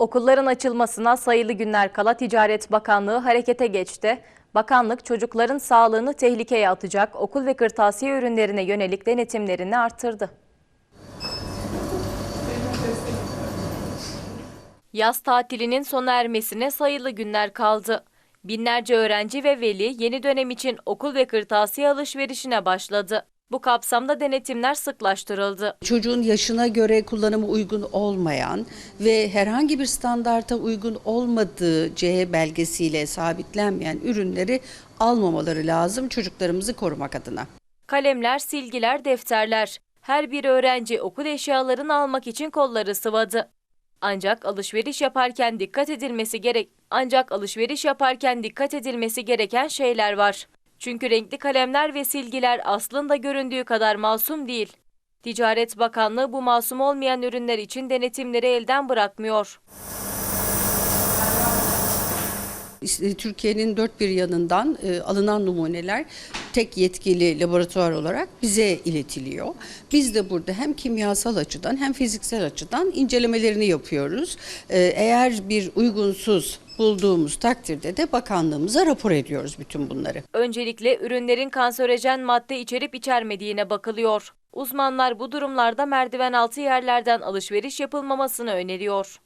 Okulların açılmasına sayılı günler kala Ticaret Bakanlığı harekete geçti. Bakanlık çocukların sağlığını tehlikeye atacak okul ve kırtasiye ürünlerine yönelik denetimlerini arttırdı. Yaz tatilinin sona ermesine sayılı günler kaldı. Binlerce öğrenci ve veli yeni dönem için okul ve kırtasiye alışverişine başladı. Bu kapsamda denetimler sıklaştırıldı. Çocuğun yaşına göre kullanımı uygun olmayan ve herhangi bir standarta uygun olmadığı CE belgesiyle sabitlenmeyen ürünleri almamaları lazım çocuklarımızı korumak adına. Kalemler, silgiler, defterler. Her bir öğrenci okul eşyalarını almak için kolları sıvadı. Ancak alışveriş yaparken dikkat edilmesi gerek ancak alışveriş yaparken dikkat edilmesi gereken şeyler var. Çünkü renkli kalemler ve silgiler aslında göründüğü kadar masum değil. Ticaret Bakanlığı bu masum olmayan ürünler için denetimleri elden bırakmıyor. Türkiye'nin dört bir yanından e, alınan numuneler tek yetkili laboratuvar olarak bize iletiliyor. Biz de burada hem kimyasal açıdan hem fiziksel açıdan incelemelerini yapıyoruz. E, eğer bir uygunsuz bulduğumuz takdirde de bakanlığımıza rapor ediyoruz bütün bunları. Öncelikle ürünlerin kanserojen madde içerip içermediğine bakılıyor. Uzmanlar bu durumlarda merdiven altı yerlerden alışveriş yapılmamasını öneriyor.